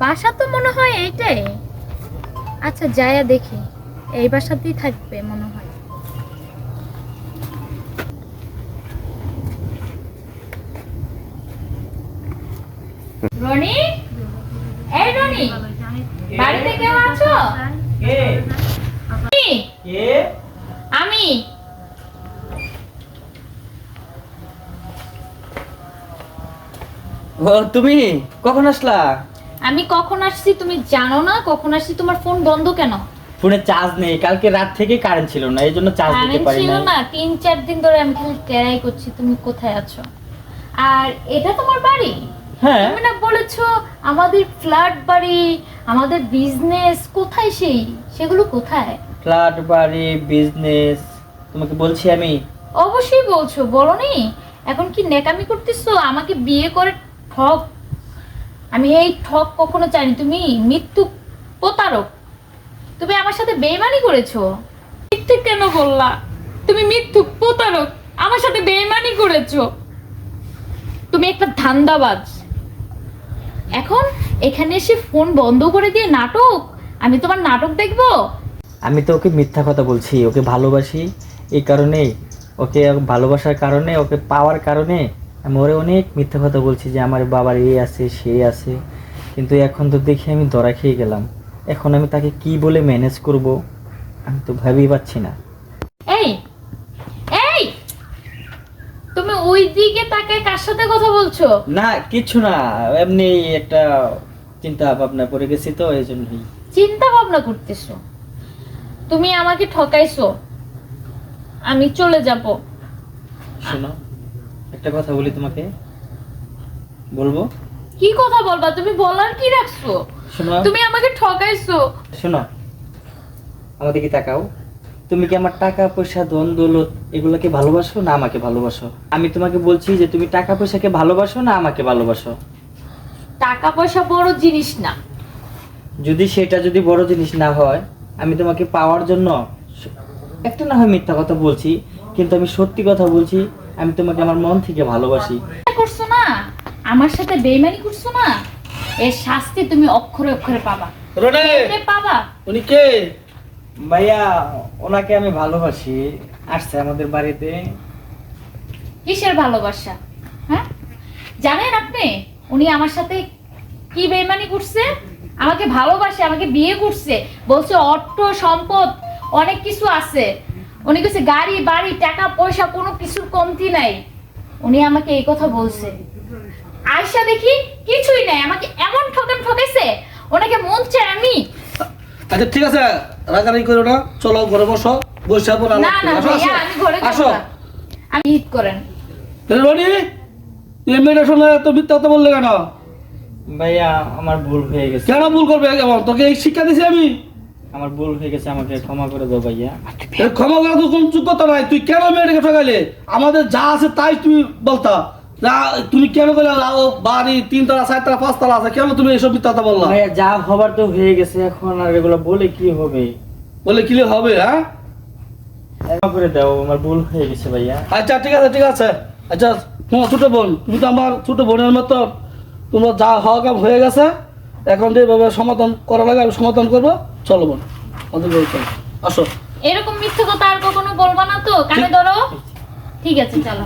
বাসা তো মনে হয় এইটাই। আচ্ছা যায়া দেখি। এই বাসাতেই থাকবে মনে হয়। রনি? এই রনি বাড়িতে কেউ আছো? কে? কে? আমি। ও তুমি? কখন আসলা? আমি কখন আসছি তুমি জানো না? কখন আসছি? তোমার ফোন বন্ধ কেন? ফোনে চার্জ নেই। কালকে রাত থেকে কারেন্ট ছিল না এই জন্য চার্জ দিতে পারি ছিল না না। তিন চার দিন ধরে আমি খালি ট্রাই করছি। তুমি কোথায় আছো? আর এটা তোমার বাড়ি? হ্যাঁ। তুমি না বলেছ আমাদের ফ্ল্যাট বাড়ি আমাদের বিজনেস কোথায় সেই? সেগুলো কোথায়? ফ্ল্যাট বাড়ি বিজনেস তোমাকে বলছি আমি। অবশ্যই বলছো। বলনি? এখন কি নেকামি করতেছো? আমাকে বিয়ে করে ঠক আমি এই ঠক কখনো চাইনি। তুমি মৃত্যু প্রতারক। তুমি আমার সাথে বেইমানি করেছ। মিথ্যে কেন বললা? তুমি মৃত্যু প্রতারক। আমার সাথে বেইমানি করেছ। তুমি একটা ধান্দাবাজ। এখন এখানে এসে ফোন বন্ধ করে দিয়ে নাটক? আমি তোমার নাটক দেখব? আমি তো ওকে মিথ্যা কথা বলছি, ওকে ভালোবাসি এই কারণেই ওকে ভালোবাসার কারণে, ওকে পাওয়ার কারণে। আমি ওরে অনেক মিথ্যা কথা বলছি যে আমার বাবার এই আছে সে আছে। কিন্তু এখন তো দেখি আমি ধরা খেয়ে গেলাম। এখন আমি তাকে কি বলে ম্যানেজ করব আমি তো ভাবই পাচ্ছি না। এই এই! তুমি ওই দিকে তাকায় কার সাথে কথা বলছো? না কিছু না। এমনি একটা চিন্তা ভাবনা পড়ে গেছি তো এই জন্যই চিন্তা ভাবনা করতেছো? তুমি আমাকে ঠকাইছো। আমি চলে যাব। শোনো একটা কথা বলি তোমাকে। বলব? কি কথা বলবা? তুমি বলার কি রাখছো? শোনো। তুমি আমাকে ঠকাইছো। শোনো আমার দিকে তাকাও। তুমি কি আমার টাকা পয়সা ধন দৌলত এগুলোকে ভালোবাসো? না আমাকে ভালোবাসো। আমি তোমাকে বলছি যে তুমি টাকা পয়সাকে ভালোবাসো না আমাকে ভালোবাসো? টাকা পয়সা বড় জিনিস না। যদি সেটা যদি বড় জিনিস না হয় আমি তোমাকে পাওয়ার জন্য একটা না হয় মিথ্যা কথা বলছি কিন্তু আমি সত্যি কথা বলছি আমি তোমাকে আমার মন থেকে ভালোবাসি। করছ না? আমার সাথে বেইমানি করছ না? এর শাস্তি তুমি অক্ষরে অক্ষরে পাবা। রনে পাবা। উনি কে? ভাইয়া ওনাকে আমি ভালোবাসি। আসছে আমাদের বাড়িতে। কিসের ভালোবাসা? হ্যাঁ? জানেন আপনি উনি আমার সাথে কি বেইমানি করছে? আমাকে ভালোবাসে আমাকে বিয়ে করছে বলছে অর্থ সম্পদ অনেক কিছু আছে। উনি কিছু গাড়ি বাড়ি টাকা পয়সা কোনো কিছুর কমতি নাই। উনি আমাকে এই কথা বলছে। আয়সা দেখি কিছুই নাই আমাকে এমন ঠকান ঠকেছে ওনাকে মন চায় আমি। আচ্ছা ঠিক আছে রাগারাগি করো না চলো ঘরে বসো বসে পর না না ভাইয়া আমি ঘরে আসো। আমি ঈদ করেন। রনি এই মেয়েটা শোনা এত মিথ্যা কথা বললে কেন? ভাইয়া আমার ভুল হয়ে গেছে। কেন ভুল করবে? এমন তোকে এই শিক্ষা দিছি আমি। আমার ভুল হয়ে গেছে আমাকে ক্ষমা করে দাও ভাইয়া। ক্ষমা করা তো কোনো যোগ্যতা নাই। তুই কেন মেয়েটাকে ঠকাইলে আমাদের যা আছে তাই তুই বলতা। তুমি কেন লাও বাড়ি তিনতলা চারতলা পাঁচতলা আছে? কেন তুমি এইসব মিথ্যা কথা বললা? ভাইয়া যা হবার তো হয়ে গেছে এখন আর এগুলো বলে কি হবে? বলে কি হবে হ্যাঁ? ক্ষমা করে দাও আমার ভুল হয়ে গেছে ভাইয়া। আচ্ছা ঠিক আছে ঠিক আছে। আচ্ছা তোমার ছোট বোন তুমি তো আমার ছোট বোনের মতো তোমার যা হওয়া কাম হয়ে গেছে। এখন যেভাবে সমাধান করা লাগে আমি সমাধান করব। চলো বোন আমাদের বই চলো আসো। এরকম মিথ্যে কথা আর কখনো বলব না তো? কানে ধরো। ঠিক আছে চলো।